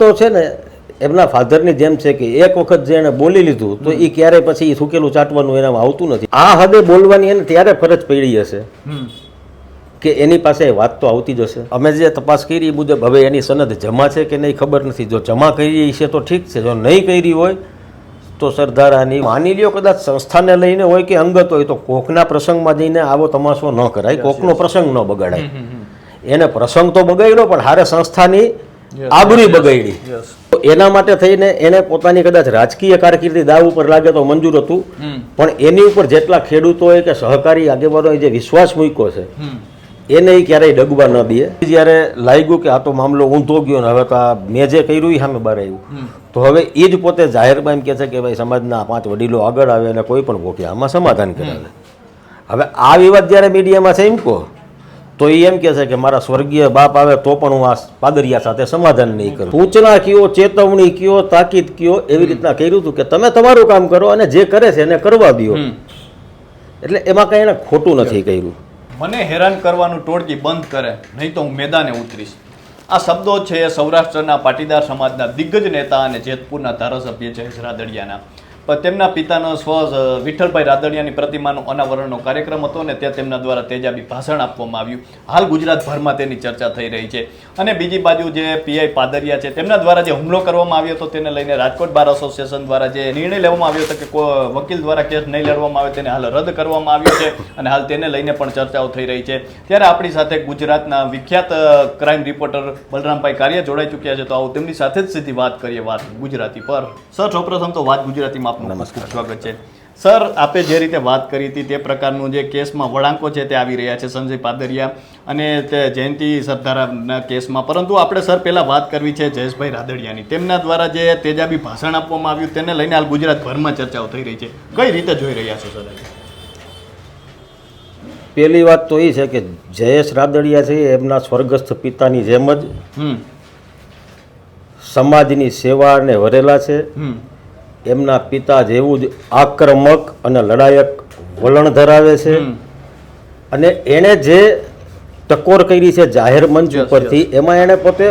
તો છે ને એમના ફાધરની જેમ છે કે એક વખત જે એને બોલી લીધું તો એ ક્યારે પછી સુકેલું થૂકેલું ચાટવાનું એનામાં આવતું નથી. આ હદે બોલવાની એને ત્યારે ફરજ પડી હશે કે એની પાસે વાત તો આવતી જ હશે. અમે જે તપાસ કરી એ મુજબ હવે એની સનદ જમા છે કે નહીં ખબર નથી. જો જમા કરી છે તો ઠીક છે. જો નહીં કરી હોય તો સરદારાની માની લ્યો કદાચ સંસ્થાને લઈને હોય કે અંગત હોય તો કોકના પ્રસંગમાં જઈને આવો તમાશો ન કરાય. કોકનો પ્રસંગ ન બગાડાય. એને પ્રસંગ તો બગાડ્યો પણ હારે સંસ્થાની આબરૂ બગાડી એના માટે થઈને એને પોતાની કદાચ રાજકીય કારકિર્દી દાવ ઉપર લાગે તો મંજૂર હતું. પણ એની ઉપર જેટલા ખેડૂતોએ કે સહકારી આગેવાનોએ જે વિશ્વાસ મૂક્યો છે એને ક્યારેય ડગવા ન દે. જ્યારે લાગ્યું કે આ તો મામલો ઊંધો ગયો ને હવે તો આ મેં જે કર્યું એ સામે બહાર આવ્યું. તો હવે એ જ પોતે જાહેરમાં એમ કહે છે કે ભાઈ સમાજના પાંચ વડીલો આગળ આવે અને કોઈ પણ ભોગે આમાં સમાધાન કરાવે. હવે આ વિવાદ જ્યારે મીડિયામાં છે એમ કહો તો એ એમ કહે છે કે મારા સ્વર્ગીય બાપ આવે તો પણ હું આ પાદરિયા સાથે સમાધાન નહીં કરું. સૂચના કયો ચેતવણી કયો તાકીદ કયો એવી રીતના કર્યું હતું કે તમે તમારું કામ કરો અને જે કરે છે એને કરવા દો. એટલે એમાં કંઈ એને ખોટું નથી કર્યું. મને હેરાન કરવાનું ટોળકી બંધ કરે નહીં તો હું મેદાને ઉતરીશ. આ શબ્દો છે સૌરાષ્ટ્રના પાટીદાર સમાજના દિગ્ગજ નેતા અને જેતપુરના ધારાસભ્ય જયેશ રાદડિયાના તેમના પિતાનો સ્વ વિઠ્ઠલભાઈ રાદડિયાની પ્રતિમાનો અનાવરણનો કાર્યક્રમ હતો ને ત્યાં તેમના દ્વારા તેજાબી ભાષણ આપવામાં આવ્યું. હાલ ગુજરાતભરમાં તેની ચર્ચા થઈ રહી છે. અને બીજી બાજુ જે પીઆઈ પાદરિયા છે, તેમના દ્વારા જે હુમલો કરવામાં આવ્યો હતો, તેને લઈને રાજકોટ બાર એસોસિએશન દ્વારા જે નિર્ણય લેવામાં આવ્યો હતો કે વકીલ દ્વારા કેસ નહીં લડવામાં આવે તેને હાલ રદ કરવામાં આવ્યો છે અને હાલ તેને લઈને પણ ચર્ચાઓ થઈ રહી છે. ત્યારે આપણી સાથે ગુજરાતના વિખ્યાત ક્રાઇમ રિપોર્ટર બલરામભાઈ કારિયા જોડાઈ ચૂક્યા છે. તો આવો તેમની સાથે જ સીધી વાત કરીએ વાત ગુજરાતી પર. સર, સૌપ્રથમ તો વાત ગુજરાતીમાં આપનું ખૂબ ખૂબ સ્વાગત છે. સર આપે જે રીતે વાત કરી હતી તે પ્રકારનું જે કેસમાં વળાંકો છે તે આવી રહ્યા છે સંજય પાદરિયા અને તે જયંતિ સરદારના કેસમાં. પરંતુ આપણે સર પહેલાં વાત કરવી છે જયેશભાઈ રાદડિયાની. તેમના દ્વારા જે તેજાબી ભાષણ આપવામાં આવ્યું તેને લઈને હાલ ગુજરાતભરમાં ચર્ચાઓ થઈ રહી છે. કઈ રીતે જોઈ રહ્યા છો સર? પહેલી વાત તો એ છે કે જયેશ રાદડિયા છે એમના સ્વર્ગસ્થ પિતાની જેમ જ હમ. સમાજની સેવાને વરેલા છે. હમ. એમના પિતા જેવું જ આક્રમક અને લડાયક વલણ ધરાવે છે. અને એણે જે ટકોર કરી છે જાહેર મંચ ઉપરથી એમાં એણે પોતે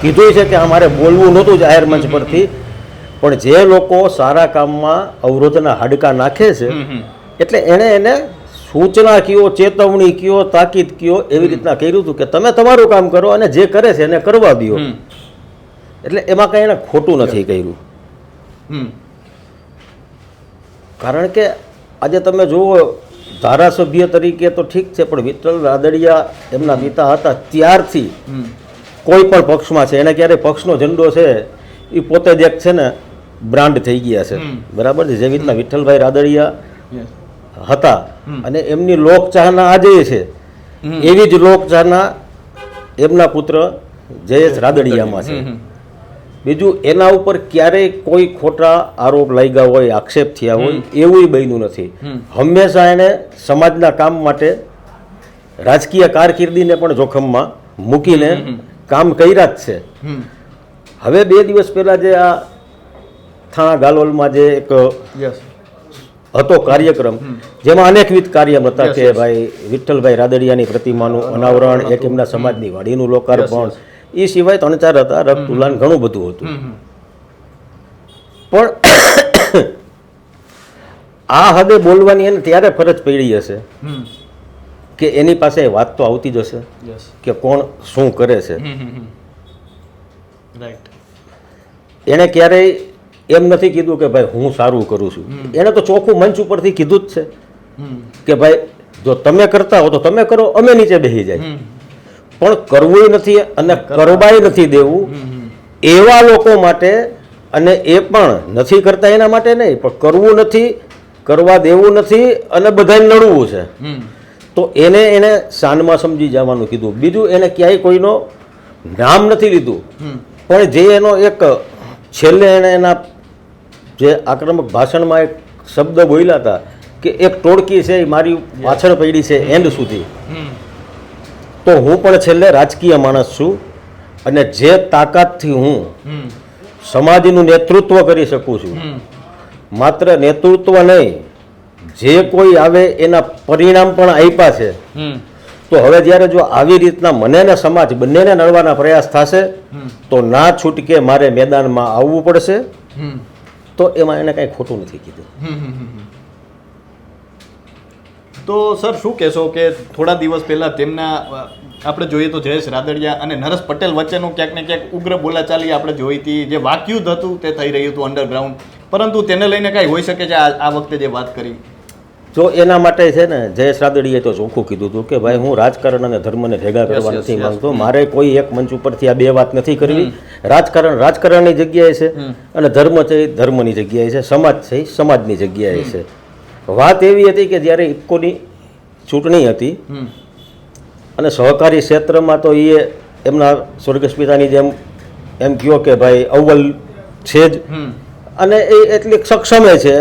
કીધું છે કે અમારે બોલવું નહોતું જાહેર મંચ પરથી. પણ જે લોકો સારા કામમાં અવરોધના હાડકા નાખે છે એટલે એણે એને સૂચના કયો ચેતવણી કયો તાકીદ કયો એવી રીતના કર્યું હતું કે તમે તમારું કામ કરો અને જે કરે છે એને કરવા દો. એટલે એમાં કંઈ એને ખોટું નથી કર્યું. કારણ કે આજે તમે જુઓ ધારાસભ્ય તરીકે તો ઠીક છે પણ વિઠ્ઠલ રાદડિયા એમના પિતા હતા ત્યારથી કોઈ પણ પક્ષમાં છે એને ક્યારે પક્ષનો ઝંડો છે એ પોતે જ એક છે ને બ્રાન્ડ થઈ ગયા છે. બરાબર છે? જેવી રીતના વિઠ્ઠલભાઈ રાદડિયા હતા અને એમની લોકચાહના આજે છે. એવી જ લોકચાહના એમના પુત્ર જયેશ રાદડિયામાં છે. બીજું એના ઉપર ક્યારેય કોઈ ખોટા આરોપ લાગ્યા હોય આક્ષેપ થયા હોય એવું બન્યું નથી. હંમેશા એણે સમાજના કામ માટે રાજકીય કારકિર્દીને પણ જોખમમાં મૂકીને કામ કર્યા જ છે. હવે બે દિવસ પહેલા જે આ થાણા ગાલોલમાં જે એક હતો કાર્યક્રમ જેમાં અનેકવિધ કાર્ય હતા કે ભાઈ વિઠ્ઠલભાઈ રાદડિયાની પ્રતિમાનું અનાવરણ એક એમના સમાજની વાડીનું લોકાર્પણ એ સિવાય ત્રણ ચાર હતા રક્તુલાન ઘણું બધું હતું. પણ આ હદે બોલવાની એને ત્યારે ફરજ પડી હશે કે એની પાસે વાત તો આવતી જ હશે કે કોણ શું કરે છે. રાઈટ એણે ક્યારેય એમ નથી કીધું કે ભાઈ હું સારું કરું છું. એણે તો ચોખ્ખું મંચ ઉપરથી કીધું જ છે કે ભાઈ જો તમે કરતા હો તો તમે કરો અમે નીચે બેસી જાય. પણ કરવું નથી અને કરવાય નથી દેવું. એવા લોકો માટે અને એ પણ નથી કરતા એના માટે નહીં પણ કરવું નથી કરવા દેવું નથી અને બધાને લડવું છે. તો એને એને શાનમાં સમજી જવાનું કીધું. બીજું એને ક્યાંય કોઈનો નામ નથી લીધું. પણ જે એનો એક છેલ્લે એણે એના જે આક્રમક ભાષણમાં એક શબ્દ બોલ્યા હતા કે એક ટોળકી છે એ મારી પાછળ પડી છે એન્ડ સુધી. તો હું પણ છેલ્લે રાજકીય માણસ છું અને જે તાકાતથી હું સમાજનું નેતૃત્વ કરી શકું છું માત્ર નેતૃત્વ નહીં જે કોઈ આવે એના પરિણામ પણ આપ્યા છે. તો હવે જ્યારે જો આવી રીતના મને ને સમાજ બંનેને નડવાના પ્રયાસ થશે તો ના છૂટકે મારે મેદાનમાં આવવું પડશે. તો એમાં એને કાંઈ ખોટું નથી કીધું. તો સર શું કહેશો કે થોડા દિવસ પહેલાં તેમના આપણે જોઈએ તો જયેશ રાદડિયા અને નરેશ પટેલ વચ્ચેનું ક્યાંક ને ક્યાંક ઉગ્ર બોલાચાલી આપણે જોઈ હતી. જે વાકયુદ્ધ હતું તે થઈ રહ્યું હતું અંડરગ્રાઉન્ડ પરંતુ તેને લઈને કાંઈ હોઈ શકે છે આ આ વખતે જે વાત કરી? જો એના માટે છે ને જયેશ રાદડીએ તો ચોખ્ખું કીધું હતું કે ભાઈ હું રાજકારણ અને ધર્મને ભેગા કરવા નથી. માંગતો. મારે કોઈ એક મંચ ઉપરથી આ બે વાત નથી કરવી. રાજકારણ રાજકારણની જગ્યાએ છે અને ધર્મ છે એ ધર્મની જગ્યાએ છે. સમાજ છે એ સમાજની જગ્યાએ છે. વાત એવી હતી કે જ્યારે ઇફકોની ચૂંટણી હતી અને સહકારી ક્ષેત્રમાં તો એ એમના સ્વર્ગસ્થ પિતાની જેમ એમ કહો કે ભાઈ અવ્વલ છે જ. અને એ એટલી સક્ષમે છે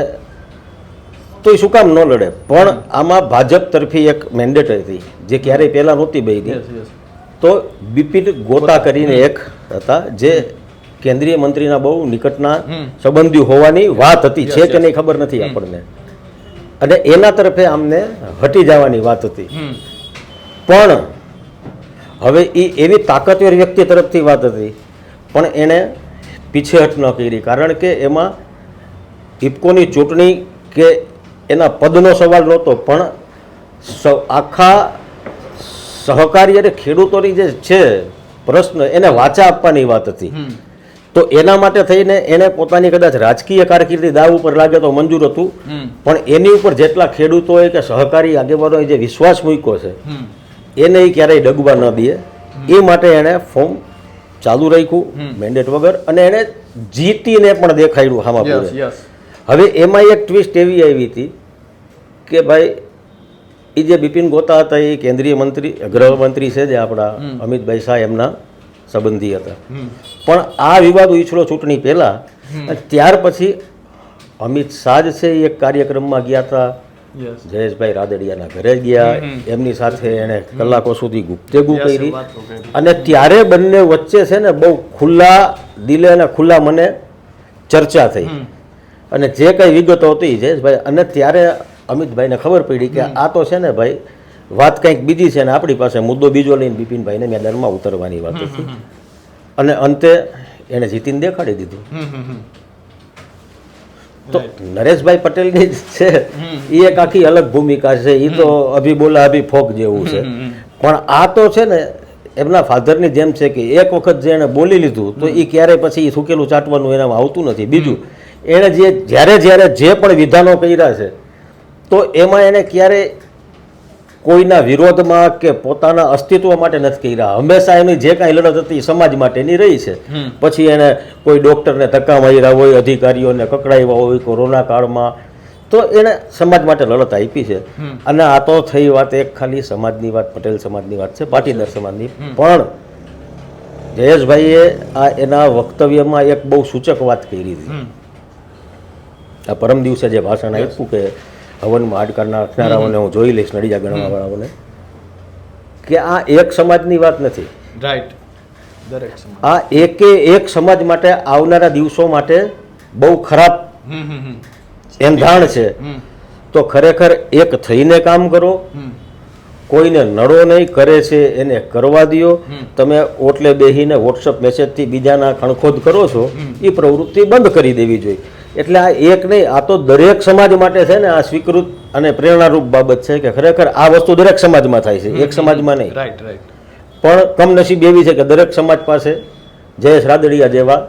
તો એ શું કામ ન લડે? પણ આમાં ભાજપ તરફી એક મેન્ડેટ હતી જે ક્યારેય પહેલાં નહોતી બની તો બિપિન ગોતા કરીને એક હતા જે કેન્દ્રીય મંત્રીના બહુ નિકટના સંબંધી હોવાની વાત હતી. છે કે. નહીં ખબર નથી આપણને. અને એના તરફે અમને હટી જવાની વાત હતી. પણ હવે એ એવી તાકાતવર વ્યક્તિ તરફથી વાત હતી પણ એણે પીછેહટ ન કરી. કારણ કે એમાં ઇફકોની ચૂંટણી કે એના પદનો સવાલ નહોતો પણ આખા સહકારી અને ખેડૂતોની જે છે પ્રશ્ન એને વાચા આપવાની વાત હતી. તો એના માટે થઈને એને પોતાની કદાચ રાજકીય કારકિર્દી દાવ ઉપર લાગે તો મંજૂર હતું. પણ એની ઉપર જેટલા ખેડૂતોએ કે સહકારી આગેવાનોએ જે વિશ્વાસ મૂક્યો છે એને ક્યારેય ડગવા ન દે. એ માટે એણે ફોર્મ ચાલુ રાખ્યું મેન્ડેટ વગર અને એણે જીતીને પણ દેખાડ્યું હામાં હવે એમાં એક ટ્વિસ્ટ એવી આવી હતી કે ભાઈ એ જે બિપિન ગોતા હતા એ કેન્દ્રીય મંત્રી ગૃહમંત્રી છે જે આપણા અમિતભાઈ શાહ એમના સંબંધી હતા. પણ આ વિવાદ ઉછળો ચૂંટણી પહેલા ત્યાર પછી અમિત શાહ જ છે એ એક કાર્યક્રમમાં ગયા હતા. જયેશભાઈ રાદડિયાના ઘરે ગયા. એમની સાથે એણે કલાકો સુધી ગુપ્તેગુ કરી. અને ત્યારે બંને વચ્ચે છે ને બહુ ખુલ્લા દિલે અને ખુલ્લા મને ચર્ચા થઈ. અને જે કંઈ વિગતો હતી જયેશભાઈ અને ત્યારે અમિતભાઈને ખબર પડી કે આ તો છે ને ભાઈ વાત કંઈક બીજી છે ને આપણી પાસે મુદ્દો બીજો લઈને બિપિનભાઈને મેદાનમાં ઉતરવાની વાત હતી. અને અંતે એણે જીતીને દેખાડી દીધું. તો નરેશભાઈ પટેલની છે એ એક આખી અલગ ભૂમિકા છે એ તો અભી બોલા અભી ફોક જેવું છે. પણ આ તો છે ને એમના ફાધરની જેમ છે કે એક વખત જે એણે બોલી લીધું તો એ ક્યારેય પછી એ સુકેલું ચાટવાનું એનામાં આવતું નથી. બીજું એણે જે જ્યારે જ્યારે જે પણ વિધાનો કર્યા છે તો એમાં એને ક્યારેય કોઈના વિરોધમાં કે પોતાના અસ્તિત્વ માટે નથી કર્યા. હંમેશા એની જે કાંઈ લડત હતી સમાજ માટેની રહી છે. પછી એને કોઈ ડૉક્ટરને ધક્કા માર્યા હોય અધિકારીઓને કકડાવ્યા હોય કોરોના કાળમાં તો એણે સમાજ માટે લડત આપી છે. અને આ તો થઈ વાત એક ખાલી સમાજની વાત પટેલ સમાજની વાત છે પાટીદાર સમાજની. પણ જયેશભાઈએ આ એના વક્તવ્યમાં એક બહુ સૂચક વાત કરી હતી. આ પરમ દિવસે જે ભાષણ આપ્યું કે હવનમાં હાડકાના રાખનારાઓને હું જોઈ લઈશ નડિયા ગણવાવાળાઓને કે આ એક સમાજની વાત નથી. રાઈટ દરેક આ એકે એક સમાજ માટે આવનારા દિવસો માટે બહુ ખરાબ એમ એંધાણ છે. તો ખરેખર એક થઈને કામ કરો. કોઈને નડો નહીં કરે છે એને કરવા દો તમે ઓટલે બેહીને વોટ્સઅપ મેસેજથી બીજાના ખણખોદ કરો છો એ પ્રવૃત્તિ બંધ કરી દેવી જોઈએ. એટલે આ એક નહીં આ તો દરેક સમાજ માટે છે ને આ સ્વીકૃત અને પ્રેરણારૂપ બાબત છે કે ખરેખર આ વસ્તુ દરેક સમાજમાં થાય છે એક સમાજમાં નહીં. રાઈટ રાઈટ પણ કમનસીબ એવી છે કે દરેક સમાજ પાસે જયેશ રાદડિયા જેવા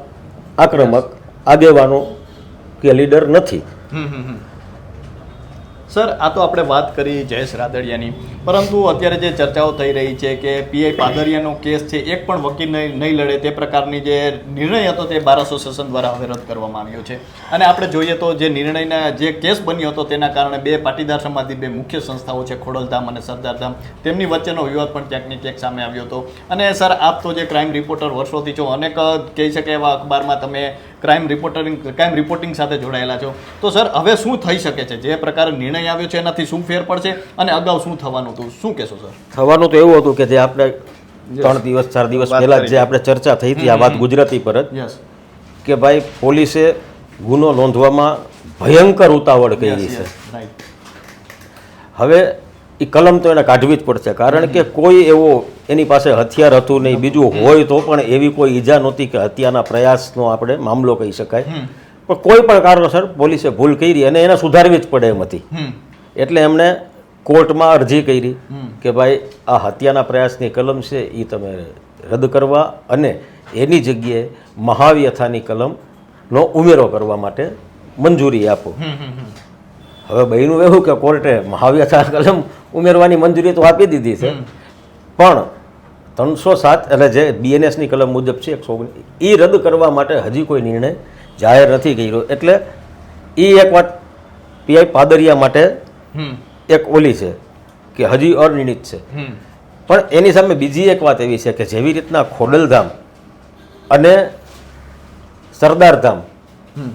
આક્રમક આગેવાનો કે લીડર નથી. સર, આ તો આપણે વાત કરી જયેશ રાદડિયાની. પરંતુ અત્યારે જે ચર્ચાઓ થઈ રહી છે કે પીઆઈ પાદરિયાનો કેસ છે, એક પણ વકીલ નહીં નહીં લડે, તે પ્રકારની જે નિર્ણય હતો તે બાર એસોસિએશન દ્વારા હવે રદ કરવામાં આવ્યો છે. અને આપણે જોઈએ તો જે નિર્ણયના જે કેસ બન્યો હતો તેના કારણે બે પાટીદાર સમાજની બે મુખ્ય સંસ્થાઓ છે, ખોડલધામ અને સરદારધામ, તેમની વચ્ચેનો વિવાદ પણ ક્યાંક ને ક્યાંક સામે આવ્યો હતો. અને સર, આપ તો જે ક્રાઇમ રિપોર્ટર વર્ષોથી છો, અનેક કહી શકે એવા અખબારમાં તમે ક્રાઇમ રિપોર્ટરિંગ ક્રાઇમ રિપોર્ટિંગ સાથે જોડાયેલા છો. તો સર હવે શું થઈ શકે છે? જે પ્રકારે નિર્ણય આવ્યો છે એનાથી શું ફેર પડશે? અને અગાઉ શું થવાનું હતું? શું કહેશો સર? થવાનું તો એવું હતું કે જે આપણે ત્રણ દિવસ ચાર દિવસ પહેલા જે આપણે ચર્ચા થઈ હતી આ વાત ગુજરાતી પર જ કે ભાઈ પોલીસે ગુનો નોંધવામાં ભયંકર ઉતાવળ કરી છે. હવે એ કલમ તો એને કાઢવી જ પડશે. કારણ કે કોઈ એવો એની પાસે હથિયાર હતું નહીં બીજું હોય તો પણ એવી કોઈ ઈજા નહોતી કે હત્યાના પ્રયાસનો આપણે મામલો કહી શકાય. પણ કોઈ પણ કારણોસર પોલીસે ભૂલ કરી અને એને સુધારવી જ પડે એમ હતી એટલે એમણે કોર્ટમાં અરજી કરી કે ભાઈ આ હત્યાના પ્રયાસની કલમ છે એ તમે રદ કરવા અને એની જગ્યાએ મહાવ્યથાની કલમનો ઉમેરો કરવા માટે મંજૂરી આપો. હવે બહેનું એવું કે કોર્ટે મહાવ્યથા કલમ ઉમેરવાની મંજૂરી તો આપી દીધી છે. પણ ત્રણસો સાત એટલે જે બીએનએસની કલમ મુજબ છે એકસો એ રદ કરવા માટે હજી કોઈ નિર્ણય જાહેર નથી કર્યો. એટલે એ એક વાત પીઆઈ પાદરિયા માટે એક ઓલી છે કે હજી અનિર્ણિત છે. પણ એની સામે બીજી એક વાત એવી છે કે જેવી રીતના ખોડલધામ અને સરદારધામ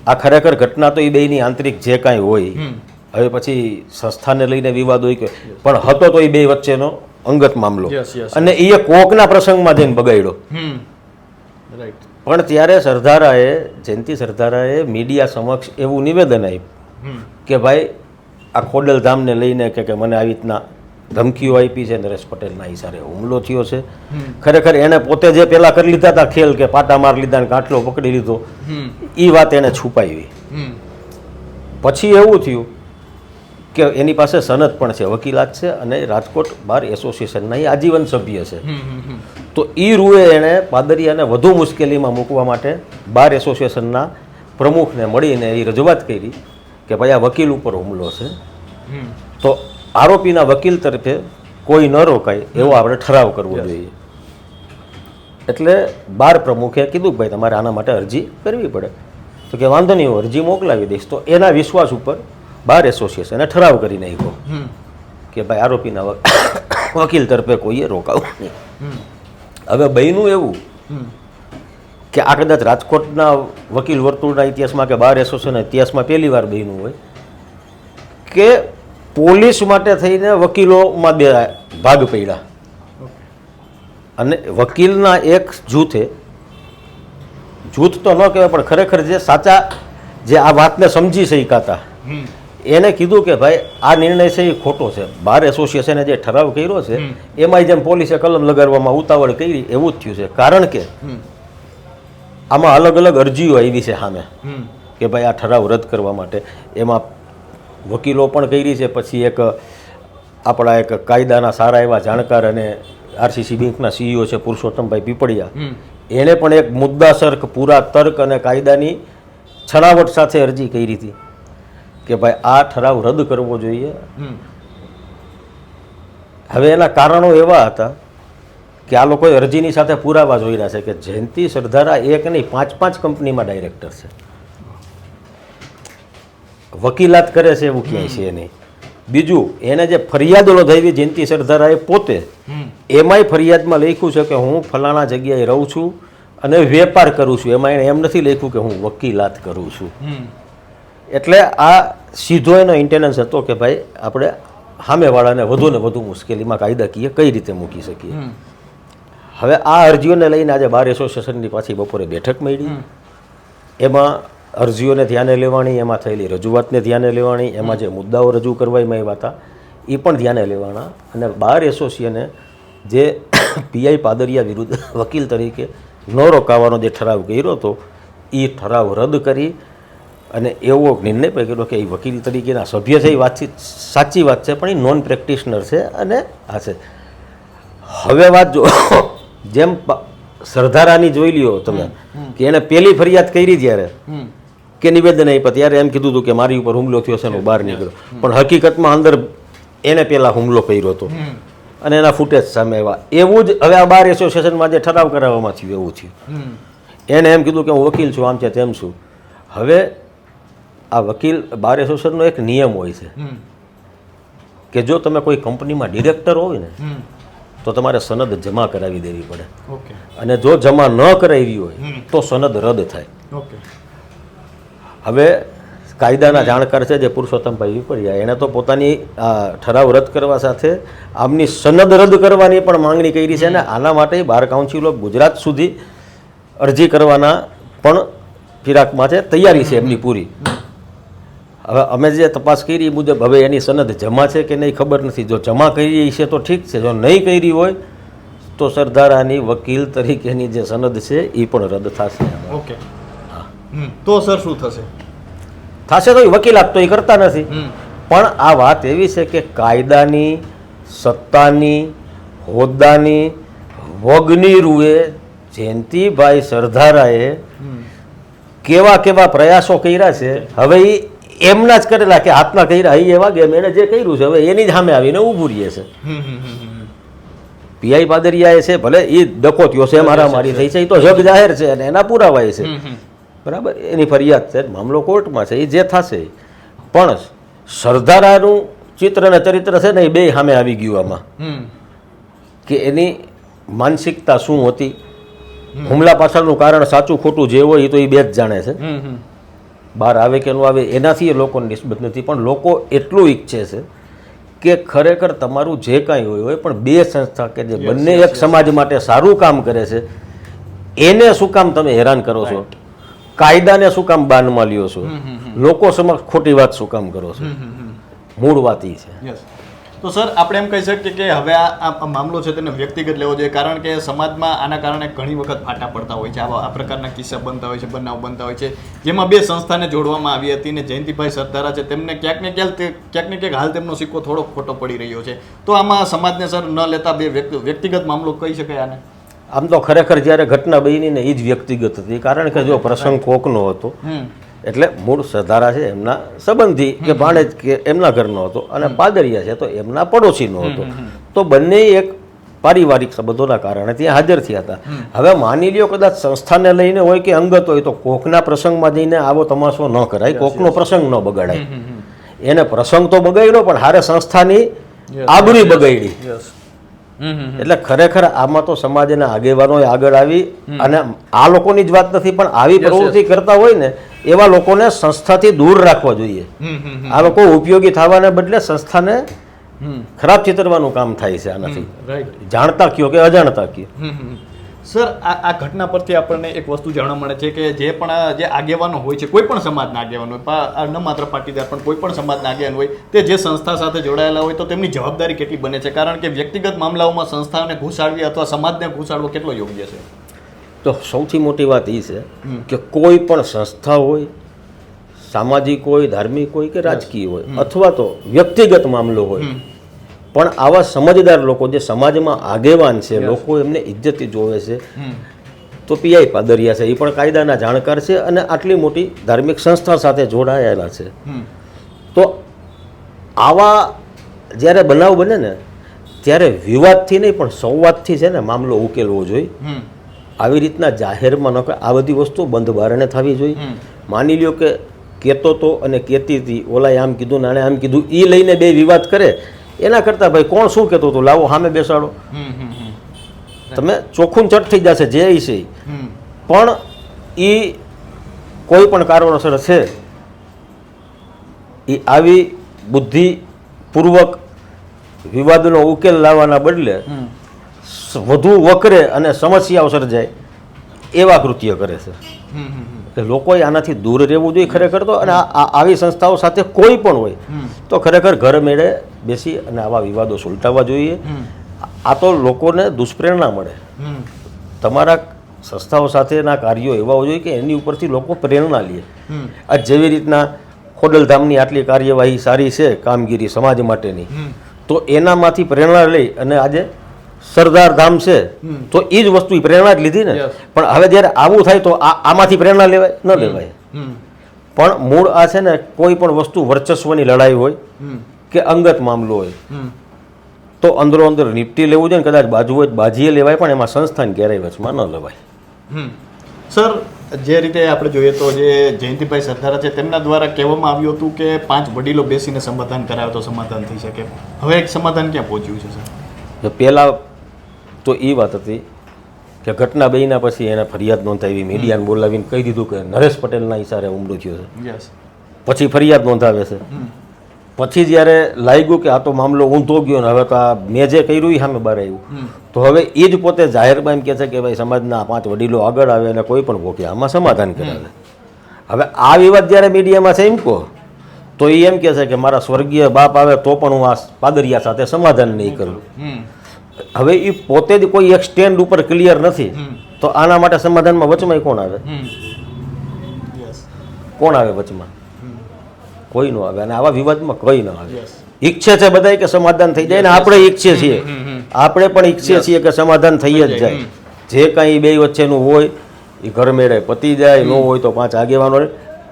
આ ખરેખર ઘટના તો એ બેયની આંતરિક જે કાંઈ હોય હવે પછી સંસ્થાને લઈને વિવાદ હોય કે પણ હતો તો એ બે વચ્ચેનો અંગત મામલો. અને એ કોકના પ્રસંગમાં જઈને બગાડ્યો. પણ ત્યારે સરદારાએ જયંતિ સરદારાએ મીડિયા સમક્ષ એવું નિવેદન આપ્યું કે ભાઈ આ ખોડલધામને લઈને કે કે મને આવી રીતના ધમકીઓ આપી છે નરેશ પટેલના હિસારે હુમલો થયો છે. ખરેખર એણે પોતે જે પેલા કરી લીધા હતા ખેલ કે પાટા માર લીધા ને કાટલો પકડી લીધો એ વાત એને છુપાવી. પછી એવું થયું કે એની પાસે સનદ પણ છે વકીલાત છે અને રાજકોટ બાર એસોસિએશનના એ આજીવન સભ્ય છે. તો એ રૂએ એણે પાદરિયાને વધુ મુશ્કેલીમાં મૂકવા માટે બાર એસોસિએશનના પ્રમુખને મળીને એ રજૂઆત કરી કે ભાઈ આ વકીલ ઉપર હુમલો છે. તો આરોપીના વકીલ તરફે કોઈ ન રોકાય એવો આપણે ઠરાવ કરવો જોઈએ. એટલે બાર પ્રમુખે કીધું કે ભાઈ તમારે આના માટે અરજી કરવી પડે. તો કે વાંધો નહીં હું અરજી મોકલાવી દઈશ. તો એના વિશ્વાસ ઉપર બાર એસોસિએશને ઠરાવ કરી નાખ્યો કે ભાઈ આરોપીના વકીલ તરફે કોઈએ રોકાવું નહીં. હવે બહેનું એવું કે આ કદાચ રાજકોટના વકીલ વર્તુળના ઇતિહાસમાં કે બાર એસોસિએશનના ઇતિહાસમાં પહેલી વાર બન્યું હોય કે પોલીસ માટે થઈને વકીલોમાં બે ભાગ પડ્યા. અને વકીલના એક જૂથે જૂથ તો ન કહેવાય પણ ખરેખર જે સાચા જે આ વાતને સમજી હમ. એને કીધું કે ભાઈ આ નિર્ણય છે એ ખોટો છે. બાર એસોસિએશને જે ઠરાવ કર્યો છે એમાં જેમ પોલીસે કલમ લગાડવામાં ઉતાવળ કરી એવું જ થયું છે. કારણ કે આમાં અલગ અલગ અરજીઓ આવી છે સામે કે ભાઈ આ ઠરાવ રદ કરવા માટે. એમાં વકીલો પણ કરી છે પછી એક આપણા એક કાયદાના સારા એવા જાણકાર અને આરસીસી બેંકના સીઈઓ છે પુરુષોત્તમભાઈ પીપળિયા. એણે પણ એક મુદ્દાસર્ક પૂરા તર્ક અને કાયદાની છણાવટ સાથે અરજી કરી હતી. કે ભાઈ આ ઠરાવ રદ કરવો જોઈએ. હવે એના કારણો એવા હતા કે આ લોકોએ અરજીની સાથે પુરાવા જોઈ રહ્યા છે કે જયંતિ સરદારા એક નહીં પાંચ પાંચ કંપનીમાં ડાયરેક્ટર છે. વકીલાત કરે છે એવું ક્યાંય છે નહીં. બીજું એને જે ફરિયાદો નોંધાવી જયંતિ સરદારાએ પોતે એમાંય ફરિયાદમાં લખ્યું છે કે હું ફલાણા જગ્યાએ રહું છું અને વેપાર કરું છું. એમાં એણે એમ નથી લખ્યું કે હું વકીલાત કરું છું. એટલે આ સીધો એનો ઇન્ટેનન્સ હતો કે ભાઈ આપણે સામેવાળાને વધુ ને વધુ મુશ્કેલીમાં કાયદાકીય કઈ રીતે મૂકી શકીએ. હવે આ અરજીઓને લઈને આજે બાર એસોસિએશનની પાછી બપોરે બેઠક મળી. એમાં અરજીઓને ધ્યાને લેવાની એમાં થયેલી રજૂઆતને ધ્યાને લેવાની એમાં જે મુદ્દાઓ રજૂ કરવામાં આવ્યા હતા એ પણ ધ્યાને લેવાના. અને બાર એસોસિએને જે પીઆઈ પાદરિયા વિરુદ્ધ વકીલ તરીકે ન રોકાવાનો જે ઠરાવ કર્યો હતો એ ઠરાવ રદ કરી અને એવો નિર્ણય પણ કર્યો કે એ વકીલ તરીકેના સભ્ય છે એ વાતચીત સાચી વાત છે પણ એ નોન પ્રેક્ટિશનર છે અને આ છે. હવે વાત જો જેમ સરધારાની જોઈ લ્યો તમે કે એને પેલી ફરિયાદ કરી ત્યારે કે નિવેદન આપ્યા ત્યારે એમ કીધું હતું કે મારી ઉપર હુમલો થયો છે ને હું બહાર નીકળ્યો. પણ હકીકતમાં અંદર એને પેલા હુમલો કર્યો હતો. અને એના ફૂટેજ સામે આવ્યા. એવું જ હવે આ બાર એસોસિએશનમાં જે ઠરાવ કરાવવામાં થયું એવું થયું. એને એમ કીધું કે હું વકીલ છું આમ છે તેમ છું. હવે આ વકીલ બાર એસોસિએશનનો એક નિયમ હોય છે. કે જો તમે કોઈ કંપનીમાં ડિરેક્ટર હોય ને તો તમારે સનદ જમા કરાવી દેવી પડે. અને જો જમા ન કરાવી હોય તો સનદ રદ થાય. હવે કાયદાના જાણકાર છે જે પુરુષોત્તમભાઈ વિપરિયા એણે તો પોતાની ઠરાવ રદ કરવા સાથે આમની સનદ રદ કરવાની પણ માંગણી કરી છે અને આના માટે બાર કાઉન્સિલો ગુજરાત સુધી અરજી કરવાના પણ ફિરાકમાં છે તૈયારી છે એમની પૂરી. હવે અમે જે તપાસ કરી એ મુજબ હવે એની સનદ જમા છે કે નહીં ખબર નથી. જો જમા કરી છે તો ઠીક છે. જો નહીં કરી હોય તો સરદારાની વકીલ તરીકેની જે સનદ છે એ પણ રદ થશે. ઓકે. તો સર શું થશે? થશે તો એ વકીલાત તો એ કરતા નથી. પણ આ વાત એવી છે કે કાયદાની સત્તાની હોદ્દાની વગની રૂએ જયંતિભાઈ સરદારાએ કેવા કેવા પ્રયાસો કર્યા છે. હવે એ એમના જ કરેલા કે હાથના કર્યા એ એવા ગેમ એને જે કર્યું છે હવે એની જ સામે આવીને ઊભું રહીએ છે. પીઆઈ પાદરિયાએ છે ભલે એ ડકો થયો છે મારામારી થઈ છે એ તો જગ જાહેર છે અને એના પુરાવાય છે. બરાબર? એની ફરિયાદ છે મામલો કોર્ટમાં છે એ જે થશે. પણ સરદારાનું ચિત્ર અને ચરિત્ર છે ને એ બે સામે આવી ગયું આમાં. કે એની માનસિકતા શું હતી? હુમલા પાછળનું કારણ સાચું ખોટું જે હોય એ તો એ બે જ જાણે છે. બહાર આવે કે ન આવે એનાથી એ લોકોને નિસ્બત નથી. પણ લોકો એટલું ઈચ્છે છે કે ખરેખર તમારું જે કાંઈ હોય હોય પણ બે સંસ્થા કે જે બંને એક સમાજ માટે સારું કામ કરે છે એને શું કામ તમે હેરાન કરો છો? કાયદાને શું કામ બાનમાં લ્યો છો? લોકો સમક્ષ ખોટી વાત શું કામ કરો છો? મૂળ વાત એ છે. તો સર આપણે એમ કહી શકીએ કે હવે આ મામલો છે તેને વ્યક્તિગત લેવો જોઈએ કારણ કે સમાજમાં આના કારણે ઘણી વખત ફાટા પડતા હોય છે આવા આ પ્રકારના કિસ્સા બનતા હોય છે બનાવ બનતા હોય છે જેમાં બે સંસ્થાને જોડવામાં આવી હતી ને જયંતિભાઈ સરદારા છે તેમને ક્યાંક ને ક્યાંક ક્યાંક ને ક્યાંક હાલ તેમનો સિક્કો થોડો ખોટો પડી રહ્યો છે. તો આમાં સમાજને સર ન લેતા બે વ્યક્તિ વ્યક્તિગત મામલો કહી શકાય આને? આમ તો ખરેખર જ્યારે ઘટના બની ને એ જ વ્યક્તિગત હતી કારણ કે જો પ્રસંગ કોકનો હતો એટલે મૂળ સરદારા છે એમના સંબંધી કે ભાણેજ કે એમના ઘરનો હતો અને પાદરિયા છે તો એમના પડોશીનો હતો. તો બંને એક પારિવારિક સંબંધોના કારણે ત્યાં હાજર થયા હતા. હવે માની લ્યો કદાચ સંસ્થાને લઈને હોય કે અંગત હોય તો કોકના પ્રસંગમાં જઈને આવો તમાશો ન કરાય કોકનો પ્રસંગ ન બગાડાય. એને પ્રસંગ તો બગાડ્યો પણ હારે સંસ્થાની આબરી બગાડી. એટલે ખરેખર આમાં તો સમાજના આગેવાનો આગળ આવી અને આ લોકોની જ વાત નથી પણ આવી પ્રવૃત્તિ કરતા હોય ને એવા લોકોને સંસ્થાથી દૂર રાખવા જોઈએ. આ લોકો ઉપયોગી થવાને બદલે સંસ્થાને ખરાબ ચિતરવાનું કામ થાય છે આનાથી. રાઈટ જાણતા કયો કે અજાણતા કયો. સર આ આ ઘટના પરથી આપણને એક વસ્તુ જાણવા મળે છે કે જે પણ આ જે આગેવાનો હોય છે કોઈ પણ સમાજના આગેવાનો હોય આ ન માત્ર પાટીદાર પણ કોઈ પણ સમાજના આગેવાન હોય તે જે સંસ્થા સાથે જોડાયેલા હોય તો તેમની જવાબદારી કેટલી બને છે? કારણ કે વ્યક્તિગત મામલાઓમાં સંસ્થાને ઘૂસાડવી અથવા સમાજને ઘૂસાડવો કેટલો યોગ્ય છે? તો સૌથી મોટી વાત એ છે કે કોઈ પણ સંસ્થા હોય સામાજિક હોય ધાર્મિક હોય કે રાજકીય હોય અથવા તો વ્યક્તિગત મામલો હોય પણ આવા સમજદાર લોકો જે સમાજમાં આગેવાન છે લોકો એમને ઇજ્જતથી જોવે છે તો પીઆઈ પાદરિયા છે એ પણ કાયદાના જાણકાર છે અને આટલી મોટી ધાર્મિક સંસ્થા સાથે જોડાયેલા છે. તો આવા જ્યારે બનાવ બને ને ત્યારે વિવાદથી નહીં પણ સંવાદથી છે ને મામલો ઉકેલવો જોઈએ. આવી રીતના જાહેરમાં ન આ બધી વસ્તુ બંધ બારણે થવી જોઈએ. માની લ્યો કે કહેતો તો અને કહેતી હતી ઓલાએ આમ કીધું નાણે આમ કીધું એ લઈને બે વિવાદ કરે. એના કરતાં ભાઈ કોણ શું કહેતો હતો? લાવો સામે બેસાડો. તમે ચોખ્ખું ચટ થઈ જશે જે છે પણ એ કોઈ પણ કારણોસર છે એ આવી બુદ્ધિપૂર્વક વિવાદનો ઉકેલ લાવવાના બદલે વધુ વકરે અને સમસ્યાઓ સર્જાય એવા કૃત્ય કરે છે. એટલે લોકોએ આનાથી દૂર રહેવું જોઈએ ખરેખર તો અને આવી સંસ્થાઓ સાથે કોઈ પણ હોય તો ખરેખર ઘર મેળે બેસી અને આવા વિવાદો સુલટાવવા જોઈએ. આ તો લોકોને દુષ્પ્રેરણા મળે. તમારા સંસ્થાઓ સાથેના કાર્યો એવા હોવા જોઈએ કે એની ઉપરથી લોકો પ્રેરણા લે. આ જેવી રીતના ખોડલધામની આટલી કાર્યવાહી સારી છે કામગીરી સમાજ માટેની. તો એનામાંથી પ્રેરણા લઈ અને આજે સરદાર ધામ છે તો એ જ વસ્તુ પ્રેરણા જ લીધી ને. પણ હવે જ્યારે આવું થાય તો આ આમાંથી પ્રેરણા લેવાય? ન લેવાય. પણ મૂળ આ છે ને કોઈ પણ વસ્તુ વર્ચસ્વની લડાઈ હોય કે અંગત મામલો હોય તો અંદરો અંદર નિપટી લેવું જોઈએ કદાચ બાજુ હોય બાજીએ લેવાય પણ એમાં સંસ્થાન ક્યારેય વચમાં ન લેવાય. સર જે રીતે આપણે જોઈએ તો જે જયંતિભાઈ સરદારા છે તેમના દ્વારા કહેવામાં આવ્યું હતું કે પાંચ વડીલો બેસીને સમાધાન કરાયો તો સમાધાન થઈ શકે. હવે એક સમાધાન ક્યાં પહોંચ્યું છે સર? તો પહેલાં તો એ વાત હતી કે ઘટના બન્યા પછી એને ફરિયાદ નોંધાવી મીડિયાને બોલાવીને કહી દીધું કે નરેશ પટેલના ઈશારે હુમલો થયો છે. પછી ફરિયાદ નોંધાવે છે. પછી જ્યારે લાગ્યું કે આ તો મામલો ઊંધો ગયો ને હવે તો આ મેં જે કર્યું એ સામે બહાર આવ્યું. તો હવે એ જ પોતે જાહેરમાં એમ કહે છે કે ભાઈ સમાજના પાંચ વડીલો આગળ આવે અને કોઈ પણ ભોગે આમાં સમાધાન કરાવે. હવે આ વિવાદ જ્યારે મીડિયામાં છે એમ કહો તો એ એમ કહે છે કે મારા સ્વર્ગીય બાપ આવે તો પણ હું આ પાદરિયા સાથે સમાધાન નહીં કરું. હવે એ પોતે જ કોઈ એક સ્ટેન્ડ ઉપર ક્લિયર નથી. તો આના માટે સમાધાનમાં વચમાં કોણ આવે? કોણ આવે વચમાં? કોઈ ન આવે. અને આવા વિવાદમાં કોઈ ન આવે. ઈચ્છે છે બધાય કે સમાધાન થઈ જાય ને આપણે ઈચ્છીએ છીએ. આપણે પણ ઈચ્છીએ છીએ કે સમાધાન થઈ જ જાય. જે કાંઈ બે વચ્ચેનું હોય એ ઘર મેળે પતી જાય ન હોય તો પાંચ આગેવાનો.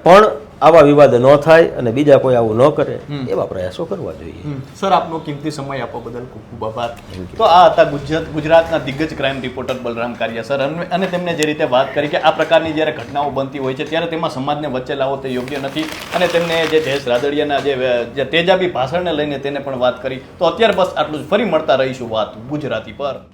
પણ આવા વિવાદ ન થાય અને બીજા કોઈ આવું ન કરે એવા પ્રયાસો કરવા જોઈએ. સર આપનો કિંમતી સમય આપવા બદલ ખૂબ ખૂબ આભાર. તો આ હતા ગુજરાત ગુજરાતના દિગ્ગજ crime reporter Balram Kariya. Sir અને- તેમને જે રીતે વાત કરી કે આ પ્રકારની જ્યારે ઘટનાઓ બનતી હોય છે ત્યારે તેમાં સમાજને વચ્ચે લાવવો તે યોગ્ય નથી. અને તેમને જે જયેશ રાદડિયાના જે જે તેજાબી ભાષણને લઈને તેને પણ વાત કરી. તો અત્યારે બસ આટલું જ. ફરી મળતા રહીશું વાત ગુજરાતી પર.